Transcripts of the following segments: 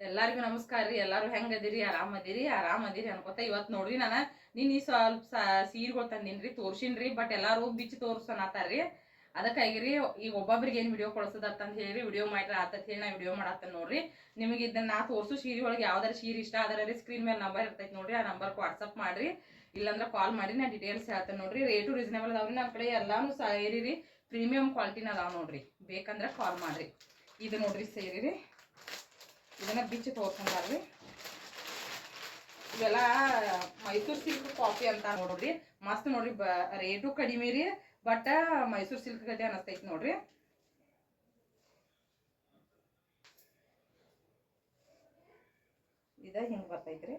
ಎಲ್ಲಾರಿಗೂ ನಮಸ್ಕಾರ ರೀ, ಎಲ್ಲಾರು ಹೆಂಗದಿರಿ ಆರಾಮದಿರಿ ಆರಾಮದಿರಿ ಅನ್ಕೋತ ಇವತ್ತು ನೋಡ್ರಿ ನಾನು ನಿನ್ನ ಈ ಸ್ವಲ್ಪ ಸೀರೆಗಳು ತಂದಿನ್ರಿ ತೋರ್ಸಿನ್ರಿ ಬಟ್ ಎಲ್ಲಾರು ಬಿಚ್ಚಿ ಅದಕ್ಕಾಗಿ ರೀ, ಈಗ ಒಬ್ಬೊಬ್ರಿಗೆ ಏನು ವಿಡಿಯೋ ಅಂತ ಹೇಳಿ ವಿಡಿಯೋ ಮಾಡ್ರಿ, ಆತತ್ ಹೇಳಿ ನಾ ವಿಡಿಯೋ ಮಾಡತ್ತೇನೆ ನೋಡ್ರಿ. ನಿಮಗೆ ಇದನ್ನ ನಾ ತೋರ್ಸು ಸೀರೆ ಒಳಗೆ ಯಾವ್ದಾರ ಸೀರೆ ಇಷ್ಟ ಅದರ ಸ್ಕ್ರೀನ್ ಮೇಲೆ ನಂಬರ್ ಇರ್ತೈತಿ ನೋಡ್ರಿ, ಆ ನಂಬರ್ ವಾಟ್ಸಪ್ ಮಾಡ್ರಿ. ಇಲ್ಲಾಂದ್ರೆ ಕಾಲ್ ಮಾಡಿ, ನಾ ಡೀಟೇಲ್ಸ್ ಹೇಳ್ತೇನೆ ನೋಡ್ರಿ. ರೇಟು ರೀಸನೇಬಲ್ ಅದಾವ್ರಿ ನನ್ನ ಕಡೆ ಎಲ್ಲಾನು ಸೇರಿ ರೀ ಪ್ರೀಮಿಯಂ ಕ್ವಾಲಿಟಿನ ಅದಾವ ನೋಡ್ರಿ. ಬೇಕಂದ್ರೆ ಕಾಲ್ ಮಾಡ್ರಿ. ಇದು ನೋಡ್ರಿ ಸೇರಿ ರೀ. ಇದನ್ನ ಬಿಚ್ಚಿ ತೋರ್ಕೊಂಡ್ರಿ ಇವೆಲ್ಲ ಮೈಸೂರು ಸಿಲ್ಕ್ ಕಾಫಿ ಅಂತ ನೋಡ್ರಿ. ಮಸ್ತ್ ನೋಡ್ರಿ, ಬ ರೇಟು ಕಡಿಮೆ ರೀ ಬಟ್ ಮೈಸೂರು ಸಿಲ್ಕ್ ಗತೆ ಅನಸ್ತೈತಿ ನೋಡ್ರಿ. ಇದ ಹಿಂಗ್ ಬರ್ತೈತ್ರಿ.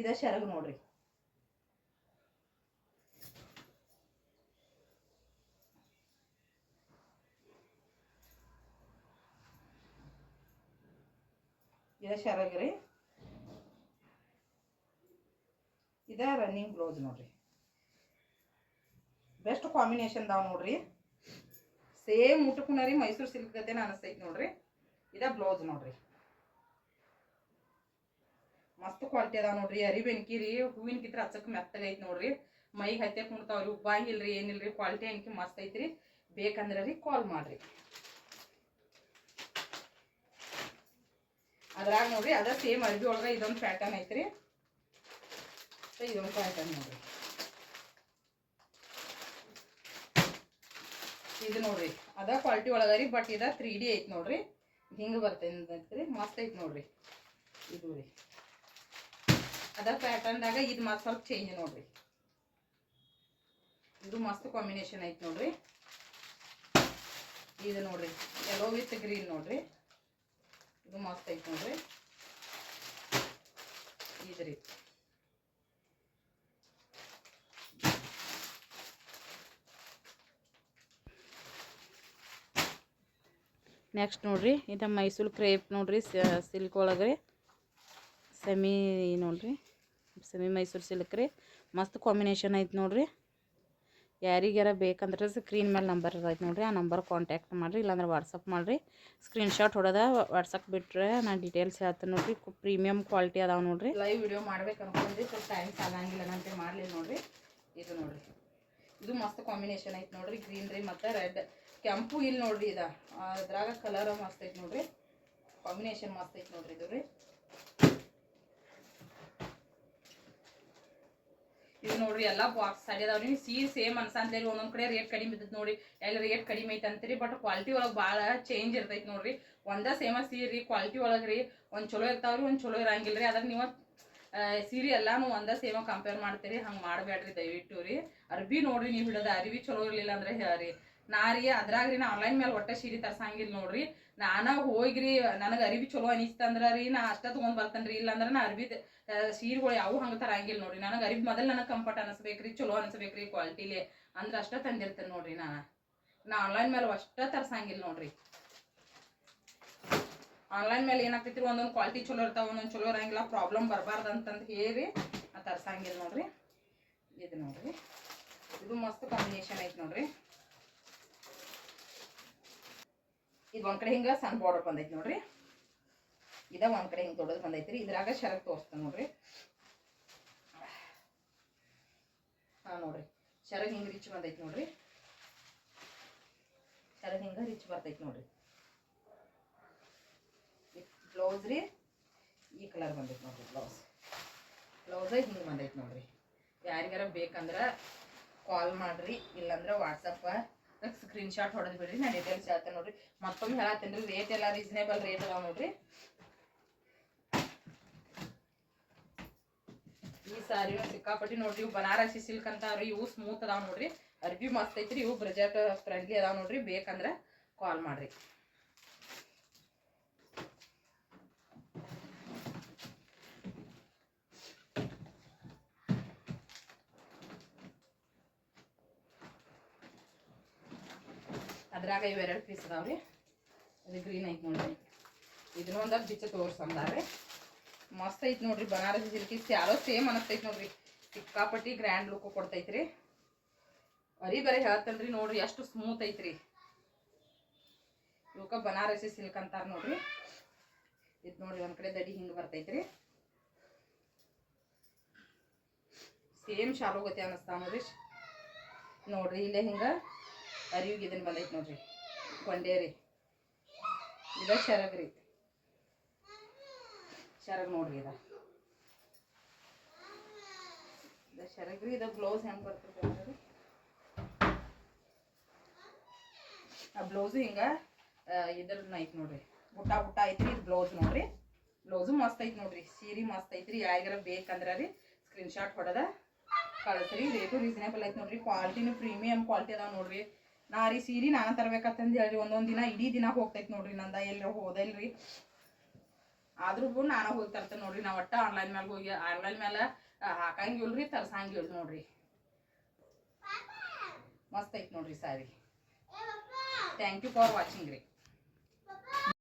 ಇದ ಶರಗ್ ನೋಡ್ರಿ. ಇದ ಶರಗಿರಿ. ಇದ ರನ್ನಿಂಗ್ ಬ್ಲೌಸ್ ನೋಡ್ರಿ. ಬೆಸ್ಟ್ ಕಾಂಬಿನೇಷನ್ ದಾವ್ ನೋಡ್ರಿ. ಸೇಮ್ ಊಟಕ್ಕೂ ರೀ ಮೈಸೂರು ಸಿಲ್ಕ್ ಗತೆನ ಅನಿಸ್ತೈತಿ ನೋಡ್ರಿ. ಇದೇ ಬ್ಲೌಸ್ ನೋಡ್ರಿ. ಮಸ್ತ್ ಕ್ವಾಲಿಟಿ ಅದಾವ ನೋಡ್ರಿ. ಅರಿ ರೀ, ಹೂವಿನ ಕಿತ್ರ ಹಚ್ಚಕ್ ಮೆತ್ತಗೈತಿ ನೋಡ್ರಿ. ಮೈಗೆ ಹತ್ಯಕ್ ಕುಣ್ತಾವ್ರಿ ಉಬ್ಬಾಂಗಿಲ್ರಿ, ಏನಿಲ್ರಿ ಕ್ವಾಲಿಟಿ ಅನ್ಕಿ ಮಸ್ತ್ ಐತ್ರಿ. ಬೇಕಂದ್ರೆ ರೀ ಕಾಲ್ ಮಾಡ್ರಿ. ಅದ್ರಾಗ ನೋಡ್ರಿ ಅದ ಸೇಮ್ ಅರ್ಬಿ ಒಳಗ ಇದೊಂದು ಪ್ಯಾಟರ್ನ್ ಐತ್ರಿ. ಇದೊಂದು ಪ್ಯಾಟರ್ನ್ ನೋಡ್ರಿ. ಇದು ನೋಡ್ರಿ, ಅದ ಕ್ವಾಲಿಟಿ ಒಳಗ ರೀ ಬಟ್ ಇದ ತ್ರೀ ಡಿ ಐತಿ ನೋಡ್ರಿ. ಹಿಂಗ ಬರ್ತೈತ್ರಿ ಮಸ್ತ್ ಐತಿ ನೋಡ್ರಿ. ಇದು ರೀ. ಅದ ಪ್ಯಾಟರ್ನ್ದಾಗ ಇದು ಮತ್ತೆ ಸ್ವಲ್ಪ ಚೇಂಜ್ ನೋಡ್ರಿ. ಇದು ಮಸ್ತ್ ಕಾಂಬಿನೇಷನ್ ಐತಿ ನೋಡ್ರಿ. ಇದು ನೋಡ್ರಿ ಎಲ್ಲೋ ವಿತ್ ಗ್ರೀನ್ ನೋಡ್ರಿ. ಇದು ಮಸ್ತ್ ಐತೆ ನೋಡ್ರಿ ರೀತಿ ನೆಕ್ಸ್ಟ್ ನೋಡ್ರಿ, ಇದು ಮೈಸೂರು ಕ್ರೇಪ್ ನೋಡ್ರಿ ಸಿಲ್ಕ್ ಒಳಗ್ರಿ ಸೆಮಿ ನೋಡ್ರಿ, ಸೆಮಿ ಮೈಸೂರು ಸಿಲ್ಕ್ ರೀ. ಮಸ್ತ್ ಕಾಂಬಿನೇಷನ್ ಐತೆ ನೋಡ್ರಿ. ಯಾರಿಗಾರ ಬೇಕಂದ್ರೆ ಸ್ಕ್ರೀನ್ ಮೇಲೆ ನಂಬರ್ ಇರೋದು ನೋಡಿರಿ. ಆ ನಂಬರ್ ಕಾಂಟ್ಯಾಕ್ಟ್ ಮಾಡಿರಿ, ಇಲ್ಲಾಂದ್ರೆ ವಾಟ್ಸಪ್ ಮಾಡಿರಿ. ಸ್ಕ್ರೀನ್ಶಾಟ್ ಹೊಡೋದ ವಾಟ್ಸಪ್ ಬಿಟ್ಟರೆ ನಾನು ಡೀಟೇಲ್ಸ್ ಹೇಳ್ತೇನೆ ನೋಡಿರಿ. ಪ್ರೀಮಿಯಮ್ ಕ್ವಾಲಿಟಿ ಅದಾವೆ ನೋಡಿರಿ. ಲೈವ್ ವಿಡಿಯೋ ಮಾಡ್ಬೇಕು ಅನ್ಕೊಂಡ್ರಿ ಸ್ವಲ್ಪ ಟೈಮ್ ಸಾಲಂಗಿಲ್ಲ ಅಂತ ಮಾಡಲಿಲ್ಲ ನೋಡಿರಿ. ಇದು ನೋಡಿರಿ. ಇದು ಮಸ್ತ್ ಕಾಂಬಿನೇಷನ್ ಐತೆ ನೋಡಿರಿ ಗ್ರೀನ್ ರೀ ಮತ್ತು ರೆಡ್ ಕೆಂಪು ಇಲ್ಲಿ ನೋಡಿರಿ ಇದು. ಅದ್ರಾಗ ಕಲರ್ ಮಸ್ತ್ ಐತೆ ನೋಡಿರಿ. ಕಾಂಬಿನೇಷನ್ ಮಸ್ತ್ ಐತೆ ನೋಡಿರಿ ಇದು ರೀ. ಇದು ನೋಡ್ರಿ, ಎಲ್ಲಾ ಬಾಕ್ಸ್ ಅದಾವ್ರಿ. ಸೀರೆ ಸೇಮ್ ಅನ್ಸಂತ ಒಂದೊಂದ್ ಕಡೆ ರೇಟ್ ಕಡಿಮೆ ಇದ್ದದ್ ನೋಡ್ರಿ. ಎಲ್ಲ ರೇಟ್ ಕಡಿಮೆ ಐತೆ ಅಂತೀರಿ ಬಟ್ ಕ್ವಾಲಿಟಿ ಒಳಗೆ ಭಾಳ ಚೇಂಜ್ ಇರ್ತೈತಿ ನೋಡ್ರಿ. ಒಂದ ಸೇಮ ಸೀರೆ ಕ್ವಾಲಿಟಿ ಒಳಗೆ ರೀ. ಒಂದ್ ಚಲೋ ಇರ್ತಾವ್ರಿ, ಒಂದ್ ಚಲೋ ಇರಂಗಿಲ್ರಿ ಅದ್ರ ನೀವು ಸೀರೆ ಎಲ್ಲಾನು ಒಂದ ಸೇಮ ಕಂಪೇರ್ ಮಾಡ್ತೀರಿ. ಹಂಗೆ ಮಾಡಬೇಡ್ರಿ ದಯವಿಟ್ಟು ರೀ. ಅರ್ಬಿ ನೋಡ್ರಿ, ನೀವು ಹಿಡದ ಅರಿವಿ ಚಲೋ ಇರ್ಲಿಲ್ಲ ಅಂದ್ರೆ ಹೇಳ್ರಿ. ನಾ ರೀ ನಾ ಆನ್ಲೈನ್ ಮೇಲೆ ಒಟ್ಟ ಸೀರೆ ತರ್ಸಂಗಿಲ್ಲ ನೋಡ್ರಿ. ನಾನ ಹೋಗ್ರಿ, ನನಗೆ ಅರಿವಿ ಚಲೋ ಅನಿಸ್ತಂದ್ರ ರೀ, ನಾ ಅಷ್ಟ ತಗೊಂಡ್ ರೀ, ಇಲ್ಲಾಂದ್ರ ನಾ ಅರಿವಿ ಸೀರೆಗಳು ಯಾವ ಹಂಗ ತರಂಗಿಲ್ಲ ನೋಡ್ರಿ. ನನಗೆ ಅರಿವಿ ಮೊದಲು ನನಗೆ ಕಂಫರ್ಟ್ ಅನಿಸ್ಬೇಕ್ರಿ, ಚಲೋ ಅನಿಸ್ಬೇಕ್ರಿ ಕ್ವಾಲಿಟಿಲಿ ಅಂದ್ರೆ ಅಷ್ಟ ತಂದಿರ್ತೇನೆ ನೋಡ್ರಿ ನಾನು. ನಾ ಆನ್ಲೈನ್ ಮೇಲೆ ಅಷ್ಟ ತರ್ಸಂಗಿಲ್ಲ ನೋಡ್ರಿ. ಆನ್ಲೈನ್ ಮೇಲೆ ಏನಾಗ್ತೈತಿ ಒಂದೊಂದು ಕ್ವಾಲಿಟಿ ಚಲೋ ಇರ್ತಾವ, ಒಂದೊಂದು ಚಲೋ ಇರಂಗಿಲ್ಲ ಪ್ರಾಬ್ಲಮ್ ಬರಬಾರ್ದು ಅಂತಂದು ಹೇಳಿ ನಾ ತರ್ಸಂಗಿಲ್ಲ ನೋಡ್ರಿ. ಇದು ನೋಡ್ರಿ. ಇದು ಮಸ್ತ್ ಕಾಂಬಿನೇಷನ್ ಐತಿ ನೋಡ್ರಿ. ಇದು ಒಂದ್ ಕಡೆ ಹಿಂಗ ಸಣ್ಣ ಬಾರ್ಡರ್ ಬಂದೈತಿ ನೋಡ್ರಿ. ಇದ ಒಂದ್ ಕಡೆ ಹಿಂಗ್ ದೊಡ್ಡದು ಬಂದೈತ್ರಿ. ಇದ್ರಾಗ ಶರಕ್ ತೋರಿಸ್ತೇನೆ ನೋಡ್ರಿ. ಹಾ ನೋಡ್ರಿ. ಶರಗ್ ಹಿಂಗ್ ರಿಚ್ ಬಂದೈತಿ ನೋಡ್ರಿ. ಶರಗ್ ಹಿಂಗ ರಿಚ್ ಬರ್ತೈತಿ ನೋಡ್ರಿ. ಬ್ಲೌಸ್ ರೀ, ಈ ಕಲರ್ ಬಂದೈತಿ ನೋಡ್ರಿ ಬ್ಲೌಸ್ ಬ್ಲೌಸ್ ಹಿಂಗೆ ಬಂದೈತಿ ನೋಡ್ರಿ. ಯಾರಿಗಾರ ಬೇಕಂದ್ರ ಕಾಲ್ ಮಾಡ್ರಿ. ಇಲ್ಲಾಂದ್ರೆ ವಾಟ್ಸಪ್ ಸ್ಕ್ರೀನ್ ಶಾಟ್ ಹೊಡೆದ್ ಬಿಡ್ರಿ, ನಾ ಡೀಟೇಲ್ಸ್ ಹೇಳ್ತೇನೆ ನೋಡ್ರಿ. ಮತ್ತೊಮ್ಮೆ ಹೇಳತ್ತೇನೆ ರೀ ರೇಟ್ ಎಲ್ಲ ರೀಸನೇಬಲ್ ರೇಟ್ ಅದಾವ ನೋಡ್ರಿ. ಈ ಸಾರಿ ಸಿಕ್ಕಾಪಟ್ಟಿ ನೋಡ್ರಿ, ಇವು ಬನಾರಸಿ ಸಿಲ್ಕ್ ಅಂತ ಅವ್ರಿ ಇವು ಸ್ಮೂತ್ ಅದಾವ ನೋಡ್ರಿ. ಅರ್ಬಿ ಮಸ್ತ್ ಐತ್ರಿ, ಇವು ಬ್ರಜಾಕ್ ಫ್ರೆಂಡ್ಲಿ ಅದಾವ ನೋಡ್ರಿ, ಬೇಕಂದ್ರೆ ಕಾಲ್ ಮಾಡ್ರಿ. ಅದ್ರಾಗ ಇವೆರಡು ಪೀಸ್ ಅದಾವ್ರಿ. ಅದು ಗ್ರೀನ್ ಐತೆ ನೋಡ್ರಿ. ಇದನ್ನ ಒಂದಷ್ಟು ಬಿಚ್ಚ ತೋರ್ಸಂದಾರ್ರಿ ಮಸ್ತ್ ಐತೆ ನೋಡ್ರಿ, ಬನಾರಸಿ ಸಿಲ್ಕಿ ಯಾರೋ ಸೇಮ್ ಅನಸ್ತೈತಿ ನೋಡ್ರಿ. ಸಿಕ್ಕಾಪಟ್ಟಿ ಗ್ರ್ಯಾಂಡ್ ಲುಕ್ ಕೊಡ್ತೈತ್ರಿ. ಅರಿ ಬೇರೆ ಹೇಳ್ತಲ್ರಿ ನೋಡ್ರಿ ಎಷ್ಟು ಸ್ಮೂತ್ ಐತ್ರಿ. ಇವಕ್ಕ ಬನಾರಸಿ ಸಿಲ್ಕ್ ಅಂತಾರ ನೋಡ್ರಿ. ಇದು ನೋಡ್ರಿ, ಒಂದ್ ಕಡೆ ದಡಿ ಹಿಂಗೆ ಬರ್ತೈತ್ರಿ. ಸೇಮ್ ಶಾಲೋಗತಿ ಅನ್ನಿಸ್ತಾವ ನೋಡ್ರಿ. ನೋಡ್ರಿ ಇಲ್ಲೇ ಹಿಂಗ. ಅರಿವಿಗೆ ಇದನ್ನ ಬಂದೈತೆ ನೋಡ್ರಿ. ಕೊಂಡೆ ರೀ. ಇದ ಶರಗ್ ರೀ. ಶರಗ್ ನೋಡ್ರಿ ಇದ. ಶರಗ್ ರೀ, ಇದ ಬ್ಲೌಸ್ ಹೆಂಗ್ ಬರ್ತೈತೆ ಆ ಬ್ಲೌಸ್ ಹಿಂಗ ಇದ್ರನ್ನ ಐತ್ ನೋಡ್ರಿ. ಬುಟ್ಟ ಬುಟ್ಟ ಐತ್ರಿ ಇದು ಬ್ಲೌಸ್ ನೋಡ್ರಿ. ಬ್ಲೌಸು ಮಸ್ತ್ ಐತಿ ನೋಡ್ರಿ. ಸೀರೆ ಮಸ್ತ್ ಐತ್ರಿ. ಯಾರಿಗಾರ ಬೇಕಂದ್ರ ರೀ ಸ್ಕ್ರೀನ್ಶಾಟ್ ಹೊಡೆದ. ಕಳಿಸ್ರಿ. ರೇಟು ರೀಸನೇಬಲ್ ಐತಿ ನೋಡ್ರಿ. ಕ್ವಾಲಿಟಿನೂ ಪ್ರೀಮಿಯಂ ಕ್ವಾಲಿಟಿ ಅದಾವ ನೋಡ್ರಿ. ನಾ ರೀ ಸೀರೆ ನಾನು ತರ್ಬೇಕಂತಂದು ಹೇಳಿ ಒಂದೊಂದು ದಿನ ಇಡೀ ದಿನ ಹೋಗ್ತೈತಿ ನೋಡ್ರಿ ನಂದ ಎಲ್ಲಿ ಹೋದಲ್ರಿ. ಆದ್ರೂ ನಾನು ಹೋಗಿ ತರ್ತೇನೆ ನೋಡ್ರಿ ನಾ ಒಟ್ಟ ಆನ್ಲೈನ್ ಮ್ಯಾಲ ಹೋಗಿ ಆನ್ಲೈನ್ ಮ್ಯಾಲ ಹಾಕಂಗಿಲ್ರಿ ತರ್ಸಂಗಿಲ್ ನೋಡ್ರಿ. ಮಸ್ತ್ ಐತಿ ನೋಡ್ರಿ sari. Thank you for watching ರೀ.